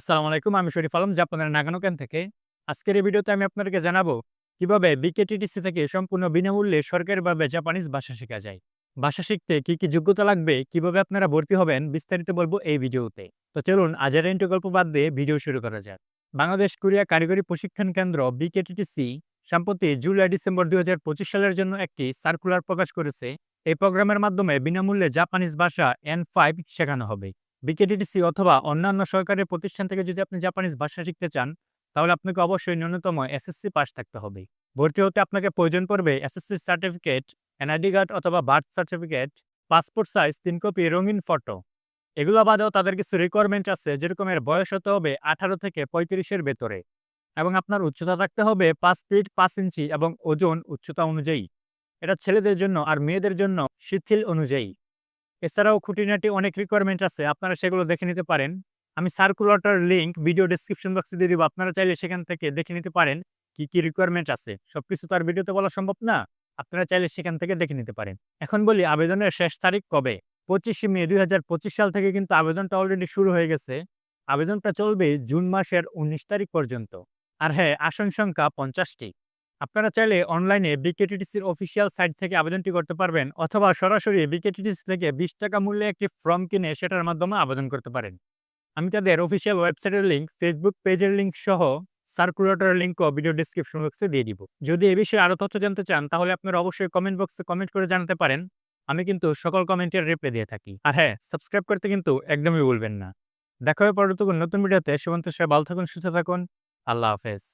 আসসালামু আলাইকুম, আমি শরীফ আলম জাপানের নাগানো ক্যান থেকে। আজকের এই ভিডিওতে আমি আপনাদেরকে জানাব কীভাবে বিকেটিটিসি থেকে সম্পূর্ণ বিনামূল্যে সরকারিভাবে জাপানিজ ভাষা শেখা যায়। ভাষা শিখতে কি কি যোগ্যতা লাগবে, কীভাবে আপনারা ভর্তি হবেন, বিস্তারিত বলব এই ভিডিওতে। তো চলুন আজের ইন্টু গল্প বাদ দিয়ে ভিডিও শুরু করা যাক। বাংলাদেশ কোরিয়া কারিগরি প্রশিক্ষণ কেন্দ্র বিকেটিটিসি সম্প্রতি জুলাই ডিসেম্বর দুই হাজার পঁচিশ সালের জন্য একটি সার্কুলার প্রকাশ করেছে। এই প্রোগ্রামের মাধ্যমে বিনামূল্যে জাপানিজ ভাষা এন ফাইভ শেখানো হবে। বিকেডিডিসি অথবা অন্যান্য সরকারি প্রতিষ্ঠান থেকে যদি আপনি জাপানিজ ভাষা শিখতে চান, তাহলে আপনাকে অবশ্যই ন্যূনতম এসএসসি পাস থাকতে হবে। ভর্তি হতে আপনাকে প্রয়োজন পড়বে এসএসসি সার্টিফিকেট এনআইডি কার্ড অথবা বার্থ সার্টিফিকেট পাসপোর্ট সাইজ তিন কপি রঙিন ফটো এগুলো বাদেও তাদের কিছু রিকোয়ারমেন্ট আছে, যেরকম এর বয়স হতে হবে আঠারো থেকে পঁয়ত্রিশের ভেতরে এবং আপনার উচ্চতা থাকতে হবে পাঁচ ফিট পাঁচ ইঞ্চি এবং ওজন উচ্চতা অনুযায়ী। এটা ছেলেদের জন্য আর মেয়েদের জন্য শিথিল অনুযায়ী। এছাড়াও খুঁটিনাটি অনেক রিকোয়ারমেন্ট আছে, আপনারা সেগুলো দেখে নিতে পারেন। আমি সার্কুলারটার লিঙ্ক ভিডিও ডিসক্রিপশন বক্সে দিয়ে দিব, আপনারা চাইলে সেখান থেকে দেখে নিতে পারেন কি কি রিকোয়ারমেন্ট আছে। সবকিছু তো আর ভিডিওতে বলা সম্ভব না, আপনারা চাইলে সেখান থেকে দেখে নিতে পারেন। এখন বলি, আবেদনের শেষ তারিখ কবে? পঁচিশে মে দুই হাজার পঁচিশ সাল থেকে কিন্তু আবেদনটা অলরেডি শুরু হয়ে গেছে। আবেদনটা চলবে জুন মাসের উনিশ তারিখ পর্যন্ত। আর হ্যাঁ আসন সংখ্যা পঞ্চাশটি। আপনারা চাইলে অনলাইনে বিকেটিটিসির অফিসিয়াল সাইট থেকে আবেদনটি করতে পারবেন অথবা সরাসরি বিকেটিটিসি থেকে বিশ টাকা মূল্যে একটি ফর্ম কিনে সেটার মাধ্যমে আবেদন করতে পারেন। আমি তাদের অফিসিয়াল ওয়েবসাইটের লিঙ্ক ফেসবুক পেজের লিঙ্ক সহ সার্কুলেটরের লিঙ্কও ভিডিও ডিসক্রিপশন বক্সে দিয়ে দিব। যদি এ বিষয়ে আরও তথ্য জানতে চান, তাহলে আপনারা অবশ্যই কমেন্ট বক্সে কমেন্ট করে জানাতে পারেন। আমি কিন্তু সকল কমেন্টের রিপ্লাই দিয়ে থাকি। আর হ্যাঁ সাবস্ক্রাইব করতে কিন্তু একদমই ভুলবেন না। দেখা হবে পরবর্তী নতুন ভিডিওতে সেবন্ত সবাই ভালো থাকুন, সুস্থ থাকুন। আল্লাহ হাফেজ।